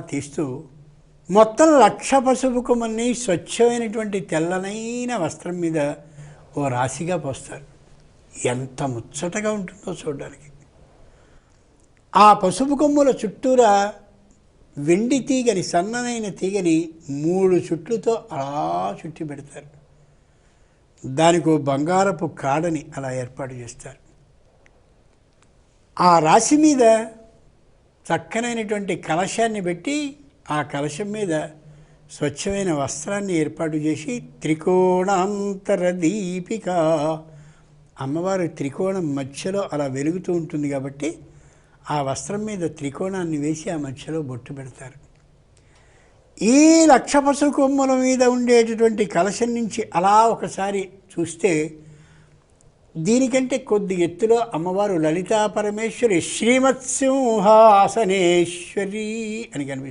తీస్తూ మొత్తం లక్ష పసుపు కొమ్మల్ని స్వచ్ఛమైనటువంటి తెల్లనైన వస్త్రం మీద ఓ రాశిగా పోస్తారు. ఎంత ముచ్చటగా ఉంటుందో చూడడానికి. ఆ పసుపు కొమ్ముల చుట్టూరా వెండి తీగని సన్ననైన తీగని మూడు చుట్లుతో అలా చుట్టి పెడతారు. దానికి బంగారపు కాడని అలా ఏర్పాటు చేస్తారు. ఆ రాశి మీద చక్కనైనటువంటి కలశాన్ని పెట్టి ఆ కలశం మీద స్వచ్ఛమైన వస్త్రాన్ని ఏర్పాటు చేసి త్రికోణాంతర దీపిక. అమ్మవారు త్రికోణం మధ్యలో అలా వెలుగుతూ ఉంటుంది కాబట్టి ఆ వస్త్రం మీద త్రికోణాన్ని వేసి ఆ మధ్యలో బొట్టు పెడతారు. ఈ లక్ష పశు కొమ్ముల మీద ఉండేటటువంటి కలశం నుంచి అలా ఒకసారి చూస్తే దీనికంటే కొద్ది ఎత్తులో అమ్మవారు లలితా పరమేశ్వరి శ్రీమత్సింహాసనేశ్వరి అని కనిపిస్తుంది.